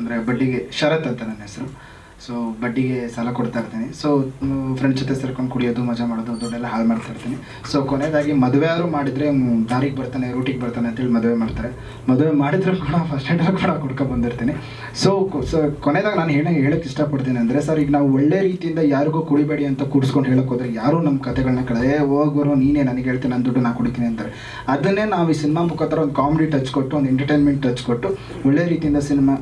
ಅಂದರೆ ಬಡ್ಡಿಗೆ ಶರತ್ ಅಂತ ನನ್ನ ಹೆಸರು. ಸೊ ಬಡ್ಡಿಗೆ ಸಾಲ ಕೊಡ್ತಾ ಇರ್ತೀನಿ. ಸೊ ಫ್ರೆಂಡ್ಸ್ ಜೊತೆ ಸೇರ್ಕೊಂಡು ಕುಡಿಯೋದು, ಮಜಾ ಮಾಡೋದು, ದುಡ್ಡೆಲ್ಲ ಹಾಳು ಮಾಡ್ತಾ ಇರ್ತೀನಿ. ಸೊ ಕೊನೆಯದಾಗಿ ಮದುವೆ ಆದರೂ ಮಾಡಿದರೆ ದಾರಿಗೆ ಬರ್ತಾನೆ ರೂಟಿಗೆ ಬರ್ತಾನೆ ಅಂತೇಳಿ ಮದುವೆ ಮಾಡ್ತಾರೆ. ಮದುವೆ ಮಾಡಿದ್ರು ಕೂಡ ಫಸ್ಟ್ ಏಡ್ ಕೂಡ ಕೊಡ್ಕೊಂಡು ಬಂದಿರ್ತೀನಿ. ಸೊ ಸೊ ಕೊನೆಯದಾಗ ನಾನು ಹೇಳ ಹೇಳಕ್ಕೆ ಇಷ್ಟಪಡ್ತೀನಿ ಅಂದರೆ ಸರ್ ಈಗ ನಾವು ಒಳ್ಳೆ ರೀತಿಯಿಂದ ಯಾರಿಗೂ ಕುಡಿಬೇಡಿ ಅಂತ ಕುಡಿಸ್ಕೊಂಡು ಹೇಳಕ್ಕೆ ಹೋದ್ರೆ ಯಾರು ನಮ್ಮ ಕತೆಗಳನ್ನ ಕಳೆದೇ ಹೋಗೋರು ನೀನೇ ನನಗೆ ಹೇಳ್ತೀನಿ, ನನ್ನ ದುಡ್ಡು ನಾನು ಕುಡಿತೀನಿ ಅಂತಾರೆ. ಅದನ್ನೇ ನಾವು ಈ ಸಿನಿಮಾ ಮುಖಾಂತರ ಒಂದು ಕಾಮಿಡಿ ಟಚ್ ಕೊಟ್ಟು, ಒಂದು ಎಂಟರ್ಟೈನ್ಮೆಂಟ್ ಟಚ್ ಕೊಟ್ಟು, ಒಳ್ಳೆ ರೀತಿಯಿಂದ ಸಿನಿಮಾ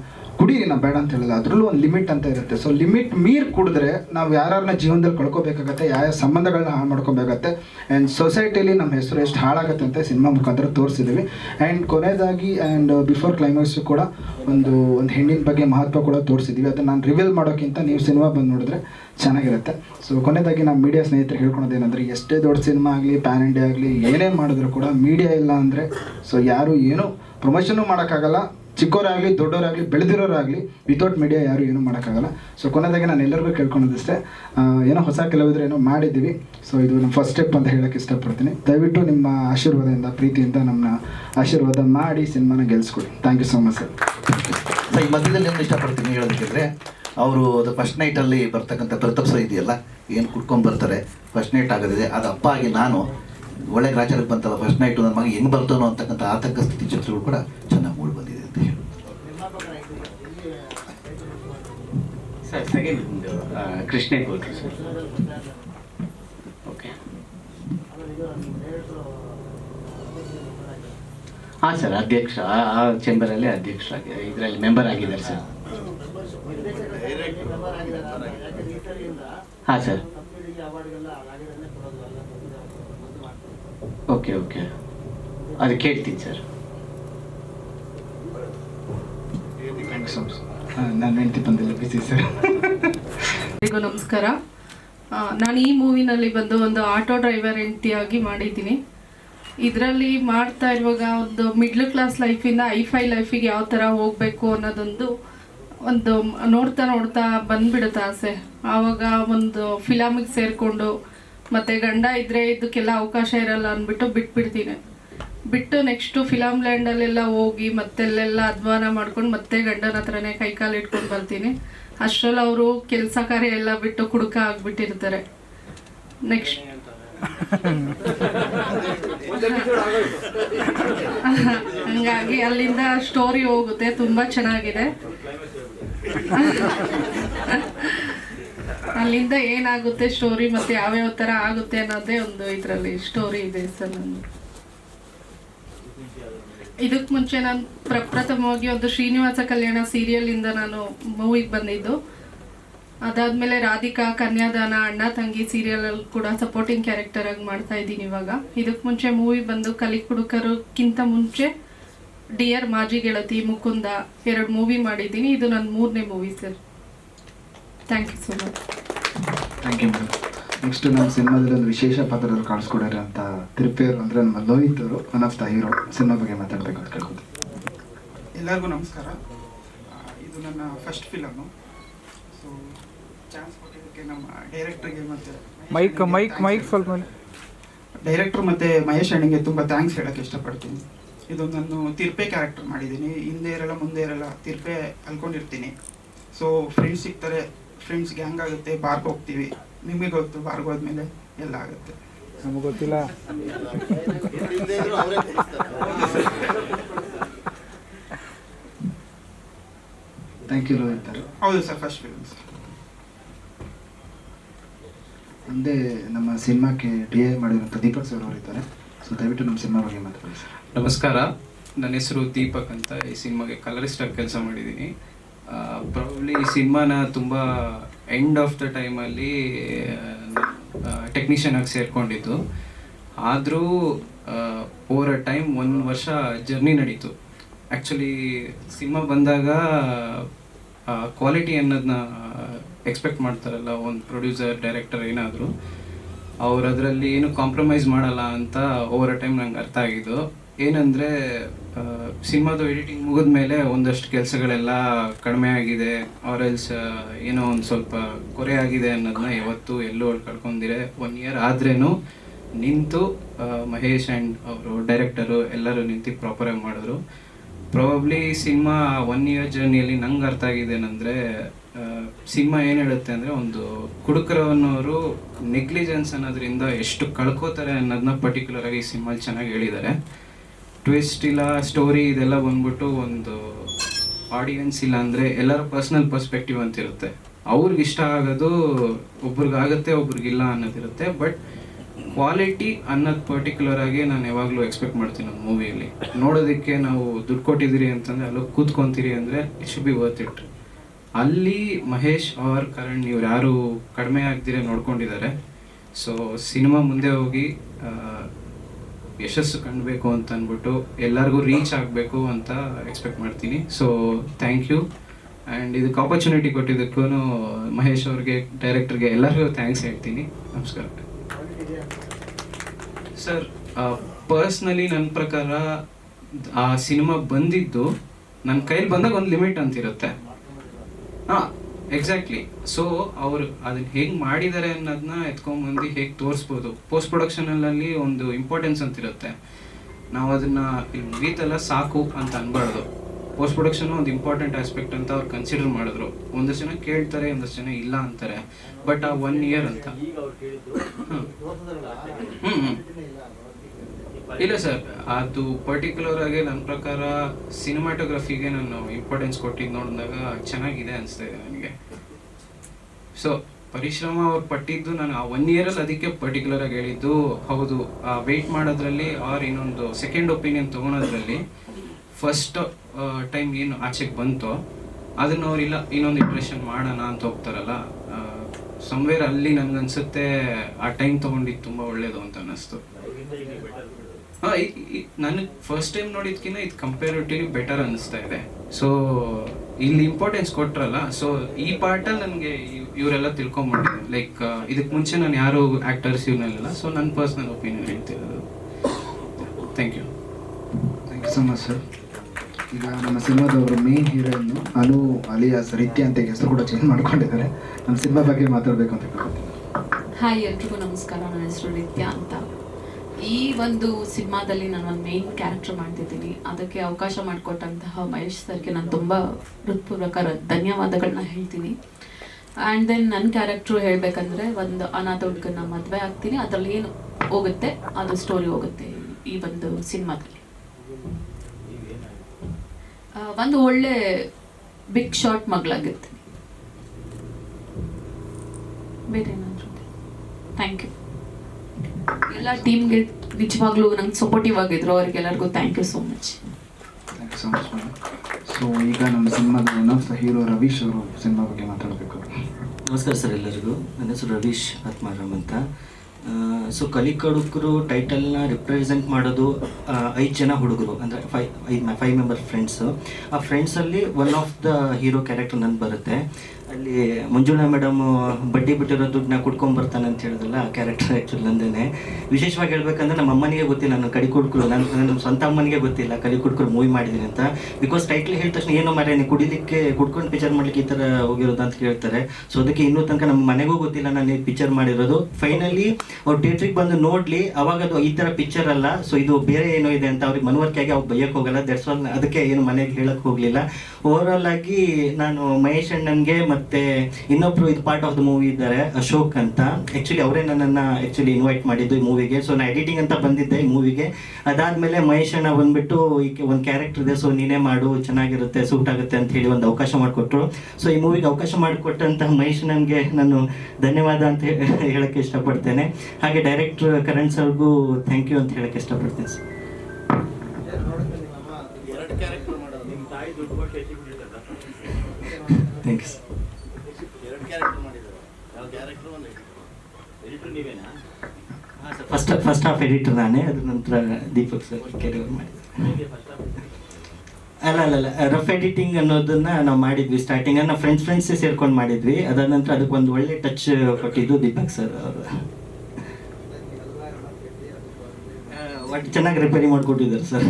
ನಾವು ಬೇಡ ಅಂತ ಹೇಳಿದ್ರೆ ಅದರಲ್ಲೂ ಒಂದು ಲಿಮಿಟ್ ಅಂತ ಇರುತ್ತೆ. ಸೊ ಲಿಮಿಟ್ ಮೀರ್ ಕುಡಿದ್ರೆ ನಾವು ಯಾರನ್ನ ಜೀವನದಲ್ಲಿ ಕಳ್ಕೊಬೇಕಾಗತ್ತೆ ಯಾವ ಸಂಬಂಧಗಳನ್ನ ಹಾಳು ಮಾಡ್ಕೊಬೇಕಾಗತ್ತೆ ಆ್ಯಂಡ್ ಸೊಸೈಟಿಲಿ ನಮ್ಮ ಹೆಸರು ಎಷ್ಟು ಹಾಳಾಗತ್ತೆ ಅಂತ ಸಿನಿಮಾ ಮುಖಾಂತರ ತೋರಿಸಿದ್ದೀವಿ ಆ್ಯಂಡ್ ಕೊನೆಯದಾಗಿ ಆ್ಯಂಡ್ ಬಿಫೋರ್ ಕ್ಲೈಮ್ಯಾಕ್ಸು ಕೂಡ ಒಂದು ಒಂದು ಹೆಣ್ಣಿನ ಬಗ್ಗೆ ಮಹತ್ವ ಕೂಡ ತೋರಿಸಿದ್ದೀವಿ ಅದನ್ನು ನಾನು ರಿವೀಲ್ ಮಾಡೋಕ್ಕಿಂತ ನೀವು ಸಿನಿಮಾ ಬಂದು ನೋಡಿದ್ರೆ ಚೆನ್ನಾಗಿರುತ್ತೆ. ಸೊ ಕೊನೆಯದಾಗಿ ನಮ್ಮ ಮೀಡಿಯಾ ಸ್ನೇಹಿತರು ಹೇಳ್ಕೊಳೋದೇನೆಂದರೆ, ಎಷ್ಟೇ ದೊಡ್ಡ ಸಿನಿಮಾ ಆಗಲಿ ಪ್ಯಾನ್ ಇಂಡಿಯಾ ಆಗಲಿ, ಏನೇ ಮಾಡಿದ್ರು ಕೂಡ ಮೀಡಿಯಾ ಇಲ್ಲ ಅಂದರೆ ಸೊ ಯಾರು ಏನೂ ಪ್ರಮೋಷನ್ನು ಮಾಡೋಕ್ಕಾಗಲ್ಲ. ಚಿಕ್ಕವರಾಗಲಿ, ದೊಡ್ಡವರಾಗಲಿ, ಬೆಳೆದಿರೋರಾಗಲಿ ವಿತೌಟ್ ಮೀಡಿಯಾ ಯಾರು ಏನೂ ಮಾಡೋಕ್ಕಾಗಲ್ಲ. ಸೊ ಕೊನೆಯದಾಗಿ ನಾನು ಎಲ್ಲರಿಗೂ ಕೇಳ್ಕೊಳೋದಷ್ಟೇ ಏನೋ ಹೊಸ ಕೆಲವಿದ್ರೆ ಏನೋ ಮಾಡಿದ್ದೀವಿ. ಸೊ ಇದು ನಮ್ಮ ಫಸ್ಟ್ ಸ್ಟೆಪ್ ಅಂತ ಹೇಳಕ್ಕೆ ಇಷ್ಟಪಡ್ತೀನಿ. ದಯವಿಟ್ಟು ನಿಮ್ಮ ಆಶೀರ್ವಾದದಿಂದ, ಪ್ರೀತಿಯಿಂದ ನಮ್ಮನ್ನ ಆಶೀರ್ವಾದ ಮಾಡಿ ಸಿನಿಮಾನ ಗೆಲ್ಸ್ಕೊಡಿ. Thank you so much sir so ಈ ಮಧ್ಯದಲ್ಲಿ ಏನು ಇಷ್ಟಪಡ್ತೀನಿ ಹೇಳೋದಕ್ಕಿದ್ರೆ, ಅವರು ಅದು ಫಸ್ಟ್ ನೈಟಲ್ಲಿ ಬರ್ತಕ್ಕಂಥ ಪ್ರತಪ್ಸ ಇದೆಯಲ್ಲ, ಏನು ಕುಡ್ಕೊಂಡು ಬರ್ತಾರೆ ಫಸ್ಟ್ ನೈಟ್ ಆಗೋದಿದೆ. ಅದು ಅಪ್ಪ ಆಗಿ ನಾನು ಒಳ್ಳೆ ಗ್ರಾಚಾರಕ್ಕೆ ಬಂತಲ್ಲ ಫಸ್ಟ್ ನೈಟು ನನ್ನ ಹೆಂಗೆ ಬರ್ತಾನೋ ಅಂತಕ್ಕಂಥ ಆತಂಕ ಸ್ಥಿತಿ ಚಿತ್ರಗಳು ಕೂಡ ಚೆನ್ನಾಗಿ ಮೂಡಿ ಬಂದಿದೆ ಅಂತ ಹೇಳಿ ಸರ್ ಸೆಕೆಂಡ್ ಕೃಷ್ಣೇಗೌಡರು ಸರ್. ಓಕೆ. ಹಾಂ ಸರ್ ಅಧ್ಯಕ್ಷ ಆ- ಚೇಂಬರಲ್ಲೇ ಅಧ್ಯಕ್ಷ ಇದರಲ್ಲಿ ಮೆಂಬರ್ ಆಗಿದ್ದಾರೆ ಸರ್. ಹಾಂ ಸರ್. Okay okay. ಅದು ಕೇಳ್ತೀನಿ ಸರ್. ನಾನು ಹೆಂಡತಿ ಬಂದಿಲ್ಲ ಬಿಸಿ ಸರ್. ಎಲ್ರಿಗೂ ನಮಸ್ಕಾರ. ನಾನು ಈ ಮೂವಿನಲ್ಲಿ ಬಂದು ಒಂದು ಆಟೋ ಡ್ರೈವರ್ ಎಂಟಿಯಾಗಿ ಮಾಡಿದ್ದೀನಿ. ಇದರಲ್ಲಿ ಮಾಡ್ತಾ ಇರುವಾಗ ಒಂದು ಮಿಡ್ಲ್ ಕ್ಲಾಸ್ ಲೈಫಿಂದ ಐ ಫೈ ಲೈಫಿಗೆ ಯಾವ ಥರ ಹೋಗಬೇಕು ಅನ್ನೋದೊಂದು ಒಂದು ನೋಡ್ತಾ ನೋಡ್ತಾ ಬಂದ್ಬಿಡುತ್ತೆ ಆಸೆ. ಆವಾಗ ಒಂದು ಫಿಲಮಿಗೆ ಸೇರಿಕೊಂಡು ಮತ್ತು ಗಂಡ ಇದ್ದರೆ ಇದಕ್ಕೆಲ್ಲ ಅವಕಾಶ ಇರಲ್ಲ ಅಂದ್ಬಿಟ್ಟು ಬಿಟ್ಬಿಡ್ತೀನಿ. ಬಿಟ್ಟು ನೆಕ್ಸ್ಟು ಫಿಲಮ್ ಲ್ಯಾಂಡಲ್ಲೆಲ್ಲ ಹೋಗಿ ಮತ್ತೆಲ್ಲೆಲ್ಲ ಅಧ್ವಾನ ಮಾಡ್ಕೊಂಡು ಮತ್ತೆ ಗಂಡನ ಹತ್ರನೇ ಕೈಕಾಲು ಇಟ್ಕೊಂಡು ಬರ್ತೀನಿ. ಅಷ್ಟರಲ್ಲಿ ಅವರು ಕೆಲಸ ಕಾರ್ಯ ಎಲ್ಲ ಬಿಟ್ಟು ಕುಡುಕ ಆಗ್ಬಿಟ್ಟಿರ್ತಾರೆ. ನೆಕ್ಸ್ಟ್ ಹಂಗಾಗಿ ಅಲ್ಲಿಂದ ಸ್ಟೋರಿ ಹೋಗುತ್ತೆ, ತುಂಬ ಚೆನ್ನಾಗಿದೆ. ಅಲ್ಲಿಂದ ಏನಾಗುತ್ತೆ ಸ್ಟೋರಿ ಮತ್ತೆ ಯಾವ್ಯಾವ ತರ ಆಗುತ್ತೆ ಅನ್ನೋದೇ ಒಂದು ಇದರಲ್ಲಿ ಸ್ಟೋರಿ ಇದೆ ಸರ್ ನಂದು. ಇದಕ್ಕೆ ಮುಂಚೆ ನಾನು ಪ್ರಪ್ರಥಮವಾಗಿ ಒಂದು ಶ್ರೀನಿವಾಸ ಕಲ್ಯಾಣ ಸೀರಿಯಲ್ ಇಂದ ನಾನು ಮೂವಿಗೆ ಬಂದಿದ್ದು. ಅದಾದ್ಮೇಲೆ ರಾಧಿಕಾ, ಕನ್ಯಾದಾನ, ಅಣ್ಣ, ತಂಗಿ ಸೀರಿಯಲ್ ಅಲ್ಲಿ ಕೂಡ ಸಪೋರ್ಟಿಂಗ್ ಕ್ಯಾರೆಕ್ಟರ್ ಆಗಿ ಮಾಡ್ತಾ ಇದ್ದೀನಿ ಇವಾಗ. ಇದಕ್ಕೆ ಮುಂಚೆ ಮೂವಿ ಬಂದು ಕಲಿ ಕುಡುಕರುಕ್ಕಿಂತ ಮುಂಚೆ ಡಿಯರ್ ಮಾಜಿ ಗೆಳತಿ ಮುಕುಂದ ಎರಡು ಮೂವಿ ಮಾಡಿದ್ದೀನಿ. ಇದು ನನ್ನ ಮೂರನೇ movie sir. Thank you so much thank you next ನಮ್ಮ ಸಿನಿಮಾದಲ್ಲಿ ಒಂದು ವಿಶೇಷ ಪಾತ್ರದಲ್ಲಿ ಕಾಣಿಸ್ಕೊಡಿರೋಂಥ ತಿರುಪೇರು ಅಂದ್ರೆ ನಮ್ಮ ಲೋಹಿತ್ ಅವರು one of the hero cinema ಬಗ್ಗೆ ಮಾತಾಡ್ಬೇಕು ಅಂತ ಕೇಳ್ಬೋದು ಎಲ್ಲರಿಗೂ ನಮಸ್ಕಾರ. ಇದು ನನ್ನ ಫಸ್ಟ್ ಫಿಲಮ್ ಸೊ ಚಾನ್ಸ್ ಕೊಟ್ಟಿದ್ದಕ್ಕೆ ನಮ್ಮ ಡೈರೆಕ್ಟರ್ಗೆ ಮತ್ತೆ ಮೈಕ್ ಮೈಕ್ ಮೈಕ್ ಸ್ವಲ್ಪ. ಡೈರೆಕ್ಟರ್ ಮತ್ತೆ ಮಹೇಶ್ ಅಣ್ಣಿಗೆ ತುಂಬ ಥ್ಯಾಂಕ್ಸ್ ಹೇಳಕ್ಕೆ ಇಷ್ಟಪಡ್ತೀನಿ. ಇದು ನಾನು ತಿರ್ಪೆ ಕ್ಯಾರೆಕ್ಟರ್ ಮಾಡಿದ್ದೀನಿ. ಹಿಂದೆ ಇರಲ್ಲ ಮುಂದೆ ಇರಲ್ಲ ತಿರ್ಪೆ ಅಲ್ಕೊಂಡಿರ್ತೀನಿ. ಸೊ ಫ್ರೆಂಡ್ಸ್ ಸಿಗ್ತಾರೆ ಫ್ರೆಂಡ್ಸ್ ಗ್ಯಾಂಗ್ ಆಗುತ್ತೆ ಬಾರ್ಗೆ ಹೋಗ್ತೀವಿ. ನಿಮಗೆ ಗೊತ್ತು ಬಾರ್ಗೋದ ಹೋದ್ಮೇಲೆ ಎಲ್ಲ ಆಗುತ್ತೆ. ನಮಗೆ ಗೊತ್ತಿಲ್ಲ. ಥ್ಯಾಂಕ್ ಯು ರೋಹಿತ್ ಅವರು ಹೌದು ಸರ್ ಫಸ್ಟ್ ಫಿಲ್ಮ್ ಸರ್ ಮುಂದೆ ನಮ್ಮ ಸಿನಿಮಾಕ್ಕೆ ಡಿ ಐ ಮಾಡಿರುವಂಥ ದೀಪಕ್ ಸರ್ ಅವರು ಇದ್ದಾರೆ. ಸೊ ದಯವಿಟ್ಟು ನಮ್ಮ ಸಿನಿಮಾ ಬಗ್ಗೆ ಮಾತಾಡಿ ಸರ್ ನಮಸ್ಕಾರ. ನನ್ನ ಹೆಸರು ದೀಪಕ್ ಅಂತ ಈ ಸಿನಿಮಾಗೆ ಕಲರಿಸ್ಟಾಗಿ ಕೆಲಸ ಮಾಡಿದ್ದೀನಿ. ಪ್ರಾಬ್ಲಿ ಈ ಸಿನಿಮಾನ ತುಂಬ ಎಂಡ್ ಆಫ್ ದ ಟೈಮಲ್ಲಿ ಟೆಕ್ನಿಷಿಯನ್ ಆಗಿ ಸೇರಿಕೊಂಡಿದ್ದು. ಆದರೂ ಓವರ್ ಅ ಟೈಮ್ ಒಂದು ವರ್ಷ ಜರ್ನಿ ನಡೀತು. ಆ್ಯಕ್ಚುಲಿ ಸಿನಿಮಾ ಬಂದಾಗ ಕ್ವಾಲಿಟಿ ಅನ್ನೋದನ್ನ ಎಕ್ಸ್ಪೆಕ್ಟ್ ಮಾಡ್ತಾರಲ್ಲ ಒಂದು ಪ್ರೊಡ್ಯೂಸರ್ ಡೈರೆಕ್ಟರ್ ಏನಾದರೂ. ಅವ್ರು ಅದರಲ್ಲಿ ಏನು ಕಾಂಪ್ರಮೈಸ್ ಮಾಡಲ್ಲ ಅಂತ ಓವರ್ ಟೈಮ್ ನಂಗೆ ಅರ್ಥ ಆಗಿದ್ದು. ಏನಂದರೆ ಸಿನಿಮಾದ ಎಡಿಟಿಂಗ್ ಮುಗಿದ ಮೇಲೆ ಒಂದಷ್ಟು ಕೆಲಸಗಳೆಲ್ಲ ಕಡಿಮೆ ಆಗಿದೆ. ಆರೆಲ್ಸ್ ಏನೋ ಒಂದು ಸ್ವಲ್ಪ ಕೊರೆ ಆಗಿದೆ ಅನ್ನೋದನ್ನ ಯಾವತ್ತೂ ಎಲ್ಲೂ ಅವ್ರು ಕಳ್ಕೊಂಡಿರೆ ಒನ್ ಇಯರ್ ಆದ್ರೇನು ನಿಂತು ಮಹೇಶ್ ಆ್ಯಂಡ್ ಅವರು ಡೈರೆಕ್ಟರು ಎಲ್ಲರೂ ನಿಂತು ಪ್ರಾಪರಾಗಿ ಮಾಡಿದ್ರು. ಪ್ರಾಬಬ್ಲಿ ಸಿನಿಮಾ ಒನ್ ಇಯರ್ ಜರ್ನಿಯಲ್ಲಿ ನಂಗೆ ಅರ್ಥ ಆಗಿದೆ ಏನಂದರೆ ಸಿನಿಮಾ ಏನು ಹೇಳುತ್ತೆ ಅಂದರೆ ಒಂದು ಕುಡುಕರವನ್ನವರು ನೆಗ್ಲಿಜೆನ್ಸ್ ಅನ್ನೋದ್ರಿಂದ ಎಷ್ಟು ಕಳ್ಕೋತಾರೆ ಅನ್ನೋದನ್ನ ಪರ್ಟಿಕ್ಯುಲರ್ ಆಗಿ ಸಿನಿಮಾಲಿ ಚೆನ್ನಾಗಿ ಹೇಳಿದ್ದಾರೆ. ಟ್ವಿಸ್ಟ್ ಇಲ್ಲ ಸ್ಟೋರಿ ಇದೆಲ್ಲ ಬಂದ್ಬಿಟ್ಟು ಒಂದು ಆಡಿಯನ್ಸ್ ಇಲ್ಲ ಅಂದರೆ ಎಲ್ಲರ ಪರ್ಸ್ನಲ್ ಪರ್ಸ್ಪೆಕ್ಟಿವ್ ಅಂತ ಇರುತ್ತೆ ಅವ್ರಿಗೆ ಇಷ್ಟ ಆಗೋದು ಒಬ್ರಿಗಾಗತ್ತೆ, ಒಬ್ರಿಗಿಲ್ಲ ಅನ್ನೋದಿರುತ್ತೆ. ಬಟ್ ಕ್ವಾಲಿಟಿ ಅನ್ನೋದು ಪರ್ಟಿಕ್ಯುಲರ್ ಆಗಿ ನಾನು ಯಾವಾಗಲೂ ಎಕ್ಸ್ಪೆಕ್ಟ್ ಮಾಡ್ತೀನಿ ಒಂದು ಮೂವಿಯಲ್ಲಿ ನೋಡೋದಕ್ಕೆ ನಾವು ದುಡ್ಡು ಕೊಟ್ಟಿದ್ದೀರಿ ಅಂತಂದರೆ ಅಲ್ಲಿ ಕೂತ್ಕೊಂತೀರಿ ಅಂದರೆ it should be worth it ಅಲ್ಲಿ ಮಹೇಶ್ ಅವರ್ ಕರಣ್ ಇವ್ರು ಯಾರು ಕಡಿಮೆ ಆಗ್ದಿರೇ ನೋಡ್ಕೊಂಡಿದ್ದಾರೆ. ಸೊ ಸಿನಿಮಾ ಮುಂದೆ ಹೋಗಿ ಯಶಸ್ಸು ಕಾಣಬೇಕು ಅಂತ ಅಂದ್ಬಿಟ್ಟು ಎಲ್ಲರಿಗೂ ರೀಚ್ ಆಗಬೇಕು ಅಂತ ಎಕ್ಸ್ಪೆಕ್ಟ್ ಮಾಡ್ತೀನಿ. ಸೊ ಥ್ಯಾಂಕ್ ಯು ಆ್ಯಂಡ್ ಇದಕ್ಕೆ ಆಪರ್ಚುನಿಟಿ ಕೊಟ್ಟಿದ್ದಕ್ಕೂ ಮಹೇಶ್ ಅವ್ರಿಗೆ ಡೈರೆಕ್ಟರ್ಗೆ ಎಲ್ಲರಿಗೂ ಥ್ಯಾಂಕ್ಸ್ ಹೇಳ್ತೀನಿ. ನಮಸ್ಕಾರ. ಸರ್ ಪರ್ಸ್ನಲಿ ನನ್ನ ಪ್ರಕಾರ ಆ ಸಿನಿಮಾ ಬಂದಿದ್ದು ನನ್ನ ಕೈಲಿ ಬಂದಾಗ ಒಂದು ಲಿಮಿಟ್ ಅಂತಿರುತ್ತೆ. ಹಾಂ ಎಕ್ಸಾಕ್ಟ್ಲಿ ಸೊ ಅವರು ಅದನ್ನ ಹೇಗೆ ಮಾಡಿದ್ದಾರೆ ಅನ್ನೋದನ್ನ ಎತ್ಕೊಂಡ್ಬಂದು ಹೇಗೆ ತೋರಿಸ್ಬೋದು? ಪೋಸ್ಟ್ ಪ್ರೊಡಕ್ಷನಲ್ಲಿ ಒಂದು ಇಂಪಾರ್ಟೆನ್ಸ್ ಅಂತ ಇರುತ್ತೆ. ನಾವು ಅದನ್ನ ಮುಗೀತಲ್ಲ ಸಾಕು ಅಂತ ಅನ್ಬಾರ್ದು. ಪೋಸ್ಟ್ ಪ್ರೊಡಕ್ಷನ್ ಒಂದು ಇಂಪಾರ್ಟೆಂಟ್ ಆಸ್ಪೆಕ್ಟ್ ಅಂತ ಅವ್ರು ಕನ್ಸಿಡರ್ ಮಾಡಿದ್ರು. ಒಂದಷ್ಟು ಜನ ಕೇಳ್ತಾರೆ ಒಂದಷ್ಟು ಜನ ಇಲ್ಲ ಅಂತಾರೆ. ಬಟ್ ಆ ಒನ್ ಇಯರ್ ಅಂತ. ಹ್ಞೂ ಹ್ಮ್ ಹ್ಮ್. ಇಲ್ಲ ಸರ್, ಅದು ಪರ್ಟಿಕ್ಯುಲರ್ ಆಗಿ ನನ್ನ ಪ್ರಕಾರ ಸಿನಿಮಾಟೋಗ್ರಫಿಗೆ ನಾನು ಇಂಪಾರ್ಟೆನ್ಸ್ ಕೊಟ್ಟಿದ್ದು ನೋಡಿದಾಗ ಚೆನ್ನಾಗಿದೆ ಅನಿಸ್ತಾ ಇದೆ ನನಗೆ. ಸೊ ಪರಿಶ್ರಮ ಅವ್ರು ಪಟ್ಟಿದ್ದು ನಾನು ಆ ಒನ್ ಇಯರಲ್ಲಿ ಅದಕ್ಕೆ ಪರ್ಟಿಕ್ಯುಲರ್ ಆಗಿ ಹೇಳಿದ್ದು, ಹೌದು, ಆ ವೆಯ್ಟ್ ಮಾಡೋದ್ರಲ್ಲಿ ಆರ್ ಇನ್ನೊಂದು ಸೆಕೆಂಡ್ ಒಪಿನಿಯನ್ ತೊಗೊಳೋದ್ರಲ್ಲಿ ಫಸ್ಟ್ ಟೈಮ್ ಏನು ಆಚೆಗೆ ಬಂತೋ, ಅದನ್ನ ಇಲ್ಲ, ಇನ್ನೊಂದು ಇಂಪ್ರೆಷನ್ ಮಾಡೋಣ ಅಂತ ಹೋಗ್ತಾರಲ್ಲ ಸಮ್ವೇರ್ ಅಲ್ಲಿ ನನಗನ್ಸುತ್ತೆ ಆ ಟೈಮ್ ತೊಗೊಂಡಿದ್ದು ತುಂಬ ಒಳ್ಳೇದು ಅಂತ ಅನ್ನಿಸ್ತು. ಹಾಂ ನನಗೆ ಫಸ್ಟ್ ಟೈಮ್ ನೋಡಿದ್ಕಿಂತ ಇದು ಕಂಪೇರಿಟಿವ್ಲಿ ಬೆಟರ್ ಅನಿಸ್ತಾ ಇದೆ. ಸೊ ಇಲ್ಲಿ ಇಂಪಾರ್ಟೆನ್ಸ್ ಕೊಟ್ರಲ್ಲ ಸೊ ಈ ಪಾರ್ಟಲ್ಲಿ ನನಗೆ ಇವರೆಲ್ಲ ತಿಳ್ಕೊಂಬಿಟ್ಟಿದೆ ಲೈಕ್ ಇದಕ್ಕೆ ಮುಂಚೆ ನಾನು ಯಾರು ಆ್ಯಕ್ಟರ್ಸ್ ಇವನ್ನೆಲ್ಲ ಸೊ ನನ್ನ ಪರ್ಸ್ನಲ್ ಒಪಿನಿಯನ್ ಹೇಳ್ತಿರೋದು. Thank you thank you so much sir ಈಗ ನಮ್ಮ ಸಿನಿಮಾದವರು main heroine Anu alias Ritya ಅಂತ ಹೆಸರು ಕೂಡ ಚೇಂಜ್ ಮಾಡ್ಕೊಂಡಿದ್ದಾರೆ. ನಮ್ಮ ಸಿನಿಮಾ ಬಗ್ಗೆ ಮಾತಾಡಬೇಕು ಅಂತ ಹಾಯ್ ಎಲ್ರಿಗೂ ನಮಸ್ಕಾರ. ನನ್ನ ಹೆಸರು ನಿತ್ಯ ಅಂತ. ಈ ಒಂದು ಸಿನಿಮಾದಲ್ಲಿ ನಾನು ಒಂದು ಮೇನ್ ಕ್ಯಾರೆಕ್ಟರ್ ಮಾಡ್ತಿದ್ದೀನಿ. ಅದಕ್ಕೆ ಅವಕಾಶ ಮಾಡಿಕೊಟ್ಟಂತಹ ಮಹೇಶ್ ಸರ್ಗೆ ನಾನು ತುಂಬ ಹೃತ್ಪೂರ್ವಕ ಧನ್ಯವಾದಗಳನ್ನ ಹೇಳ್ತೀನಿ. ಆ್ಯಂಡ್ ದೆನ್ ನನ್ನ ಕ್ಯಾರೆಕ್ಟ್ರು ಹೇಳಬೇಕಂದ್ರೆ ಒಂದು ಅನಾಥ ಹುಡುಗನ ಮದುವೆ ಆಗ್ತೀನಿ. ಅದರಲ್ಲಿ ಏನು ಹೋಗುತ್ತೆ? ಅದು ಸ್ಟೋರಿ ಹೋಗುತ್ತೆ ಈ ಒಂದು ಸಿನಿಮಾದಲ್ಲಿ. ಒಂದು ಒಳ್ಳೆ ಬಿಗ್ ಶಾಟ್ ಮಗಳಾಗಿರ್ತೀನಿ ಬೇರೆ ಏನಾದರೂ ಥ್ಯಾಂಕ್ ಯು ಎಲ್ಲ ಟೀಮ್ಗೆ ನಿಜವಾಗ್ಲೂ ನಂಗೆ ಸಪೋರ್ಟಿವ್ ಆಗಿದ್ರು. ಅವ್ರಿಗೆಲ್ಲರಿಗೂ thank you so much thank you so much madam so ಈಗ ನಮ್ಮ ಸಿನಿಮಾದ one of the hero Ravish ಅವರು ಸಿನಿಮಾ ಬಗ್ಗೆ ಮಾತಾಡಬೇಕು. ನಮಸ್ಕಾರ ಸರ್ ಎಲ್ಲರಿಗೂ. ನನ್ನ ಹೆಸರು ರವೀಶ್ ಆತ್ಮಾರಾಮ್ ಅಂತ. ಸೊ ಕಲಿಕಡುಕರು ಟೈಟಲ್ನ ರಿಪ್ರೆಸೆಂಟ್ ಮಾಡೋದು ಐದು ಜನ ಹುಡುಗರು ಅಂದರೆ ಫೈವ್ ಐದು ಫೈವ್ ಮೆಂಬರ್ ಫ್ರೆಂಡ್ಸು ಆ ಫ್ರೆಂಡ್ಸಲ್ಲಿ one of the hero character ನಂದು ಬರುತ್ತೆ. ಅಲ್ಲಿ ಮಂಜುಳಾ ಮೇಡಮ್ ಬಡ್ಡಿ ಬಿಟ್ಟಿರೋ ದುಡ್ಡನ್ನ ಕುಡ್ಕೊಂಡ್ ಬರ್ತಾನೆ ಅಂತ ಹೇಳಿದ್ರಲ್ಲ, ಆ ಕ್ಯಾರೆಕ್ಟರ್ ಆ್ಯಕ್ಚುಲಿ ನಂದೇನೆ. ವಿಶೇಷವಾಗಿ ಹೇಳ್ಬೇಕಂದ್ರೆ ನಮ್ಮ ಅಮ್ಮನಿಗೆ ಗೊತ್ತಿಲ್ಲ, ನಾನು ಕಡಿ ಕುಡ್ಕೊಳ್ಳು ನನ್ನ ನಮ್ಮ ಸ್ವಂತ ಅಮ್ಮನಿಗೆ ಗೊತ್ತಿಲ್ಲ ಕಲಿ ಕುಡ್ಕರು ಮೂವಿ ಮಾಡಿದೀನಿ ಅಂತ. ಬಿಕಾಸ್ ಟೈಟ್ಲ್ ಹೇಳಿದ ತಕ್ಷಣ ಏನೋ ಮರೆ ನೀವು ಕುಡಿಲಿಕ್ಕೆ ಕುಡ್ಕೊಂಡು ಪಿಚರ್ ಮಾಡ್ಲಿಕ್ಕೆ ಈ ಥರ ಹೋಗಿರೋದು ಅಂತ ಕೇಳ್ತಾರೆ. ಸೊ ಅದಕ್ಕೆ ಇನ್ನೂ ತನಕ ನಮ್ಮ ಮನೆಗೂ ಗೊತ್ತಿಲ್ಲ ನಾನು ಈ ಪಿಕ್ಚರ್ ಮಾಡಿರೋದು. ಫೈನಲಿ ಅವ್ರು ಥಿಯೇಟ್ರಿಗೆ ಬಂದು ನೋಡ್ಲಿ, ಅವಾಗ ಅದು ಈ ಥರ ಪಿಕ್ಚರ್ ಅಲ್ಲ ಸೊ ಇದು ಬೇರೆ ಏನೋ ಇದೆ ಅಂತ ಅವ್ರಿಗೆ ಮನವರಿಕೆ ಆಗಿ ಅವ್ರು ಬೈಯಕ್ಕೆ ಹೋಗಲ್ಲ. ದಟ್ಸ್ ಅದಕ್ಕೆ ಏನು ಮನೆಗೆ ಹೇಳಕ್ಕೆ ಹೋಗಲಿಲ್ಲ. ಓವರ್ ಆಲ್ ಆಗಿ ನಾನು ಮಹೇಶ್ ಅಣ್ಣನ್ಗೆ ಮತ್ತೆ ಇನ್ನೊಬ್ರು ಇದು ಪಾರ್ಟ್ ಆಫ್ ದ ಮೂವಿ ಇದ್ದಾರೆ ಅಶೋಕ್ ಅಂತ. ಆಕ್ಚುಲಿ ಅವರೇ ನನ್ನನ್ನು ಆಕ್ಚುಲಿ ಇನ್ವೈಟ್ ಮಾಡಿದ್ದು ಈ ಮೂವಿಗೆ ಸೊ ನಾನು ಎಡಿಟಿಂಗ್ ಅಂತ ಬಂದಿದ್ದೆ ಈ ಮೂವಿಗೆ ಅದಾದ್ಮೇಲೆ ಮಹೇಶ್ ಅಣ್ಣ ಬಂದ್ಬಿಟ್ಟು ಈಗ ಒಂದು ಕ್ಯಾರೆಕ್ಟರ್ ಇದೆ. ಸೊ ನೀನೇ ಮಾಡು ಚೆನ್ನಾಗಿರುತ್ತೆ ಸೂಟ್ ಆಗುತ್ತೆ ಅಂತ ಹೇಳಿ ಒಂದು ಅವಕಾಶ ಮಾಡಿಕೊಟ್ರು. ಸೊ ಈ ಮೂವಿಗೆ ಅವಕಾಶ ಮಾಡಿಕೊಟ್ಟಂತಹ ಮಹೇಶ್ ನನಗೆ ನಾನು ಧನ್ಯವಾದ ಅಂತ ಹೇಳಕ್ಕೆ ಇಷ್ಟಪಡ್ತೇನೆ. ಹಾಗೆ ಡೈರೆಕ್ಟರ್ ಕರಣ್ ಸರ್ಗೂ ಥ್ಯಾಂಕ್ ಯು ಅಂತ ಹೇಳಕ್ಕೆ ಇಷ್ಟಪಡ್ತೇನೆ sir. Thank you first first half editor ನಾನೇ ಅದ್ರ ನಂತರ ದೀಪಕ್ ಸರ್ ಕೆರಿಯರ್ ಮಾಡಿದ್ದೆ ಅಲ್ಲ ಅಲ್ಲ ಅಲ್ಲ. ರಫ್ ಎಡಿಟಿಂಗ್ ಅನ್ನೋದನ್ನ ನಾವು ಮಾಡಿದ್ವಿ ಸ್ಟಾರ್ಟಿಂಗ್ ನಾವು ಫ್ರೆಂಡ್ಸ್ ಫ್ರೆಂಡ್ಸ್ ಸೇರ್ಕೊಂಡು ಮಾಡಿದ್ವಿ. ಅದಾದ ನಂತರ ಅದಕ್ಕೆ ಒಂದು ಒಳ್ಳೆ ಟಚ್ ಕೊಟ್ಟಿದ್ದು ದೀಪಕ್ ಸರ್ ಅವರು. ಒಟ್ಟು ಚೆನ್ನಾಗಿ ರಿಪೇರಿ ಮಾಡಿಕೊಟ್ಟಿದ್ದಾರೆ sir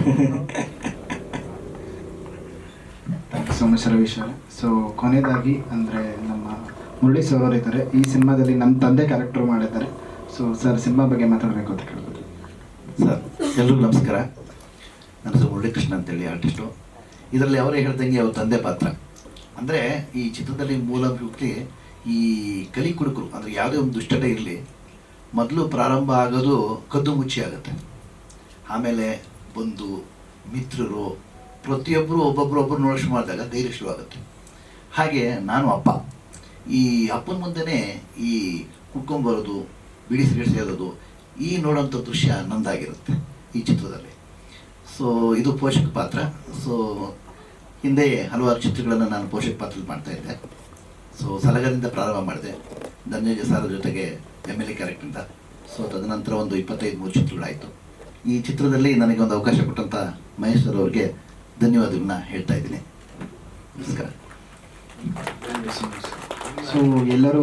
thank you so much Ravish so ಕೊನೆಯದಾಗಿ ಅಂದರೆ ಮುರಳಿ ಸರ್ ಅವರು ಇದ್ದಾರೆ. ಈ ಸಿನಿಮಾದಲ್ಲಿ ನಮ್ಮ ತಂದೆ ಕ್ಯಾರೆಕ್ಟರ್ ಮಾಡಿದ್ದಾರೆ. ಸೊ ಸರ್ ಸಿನಿಮಾ ಬಗ್ಗೆ ಮಾತಾಡಬೇಕು ಅಂತ ಕೇಳ್ಬೋದು ಸರ್ ಎಲ್ರಿಗೂ ನಮಸ್ಕಾರ. ನನ್ನ ಹೆಸರು ಮುರಳೀಕೃಷ್ಣ ಅಂತೇಳಿ ಆರ್ಟಿಸ್ಟು ಇದರಲ್ಲಿ ಅವರೇ ಹೇಳ್ದಂಗೆ ಅವ್ರ ತಂದೆ ಪಾತ್ರ. ಅಂದರೆ, ಈ ಚಿತ್ರದಲ್ಲಿ ಮೂಲಭೂತಿ ಈ ಕಲಿ ಕುಡುಕರು ಅಂದರೆ ಯಾವುದೇ ಒಂದು ದುಷ್ಟತೆ ಇರಲಿ, ಮೊದಲು ಪ್ರಾರಂಭ ಆಗೋದು ಕದ್ದು ಮುಚ್ಚಿ ಆಗುತ್ತೆ. ಆಮೇಲೆ ಬಂದು ಮಿತ್ರರು ಪ್ರತಿಯೊಬ್ಬರು ಒಬ್ಬೊಬ್ರು ಒಬ್ಬರು ನೋಡೋಷ್ಟು ಮಾಡಿದಾಗ ಧೈರ್ಯ ಶುರುವಾಗುತ್ತೆ. ಹಾಗೆ ನಾನು ಅಪ್ಪ. ಈ ಅಪ್ಪನ ಮುಂದೆನೇ ಈ ಕುಟ್ಕೊಂಬರೋದು ಬಿಡಿ ಸಿಗರೇಟ್ ಸೇರೋದು ಈ ನೋಡೋಂಥ ದೃಶ್ಯ ನಂದಾಗಿರುತ್ತೆ ಈ ಚಿತ್ರದಲ್ಲಿ. ಸೊ ಇದು ಪೋಷಕ ಪಾತ್ರ. ಸೊ ಹಿಂದೆ ಹಲವಾರು ಚಿತ್ರಗಳನ್ನು ನಾನು ಪೋಷಕ ಪಾತ್ರದಲ್ಲಿ ಮಾಡ್ತಾ ಇದ್ದೆ. ಸೊ ಸಲಗದಿಂದ ಪ್ರಾರಂಭ ಮಾಡಿದೆ. ಧನಂಜಯ ಸಾರ ಜೊತೆಗೆ ಎಂ ಎಲ್ ಎ ಕ್ಯಾರೆಕ್ಟ್ರಿಂದ ಸೊ ತದನಂತರ ಒಂದು ಇಪ್ಪತ್ತೈದು ಮೂರು ಚಿತ್ರಗಳಾಯಿತು. ಈ ಚಿತ್ರದಲ್ಲಿ ನನಗೆ ಒಂದು ಅವಕಾಶ ಕೊಟ್ಟಂಥ ಮಹೇಶ್ ಅವರಿಗೆ ಧನ್ಯವಾದಗಳನ್ನ ಹೇಳ್ತಾ ಇದ್ದೀನಿ. ನಮಸ್ಕಾರ. ಸೊ ಎಲ್ಲರೂ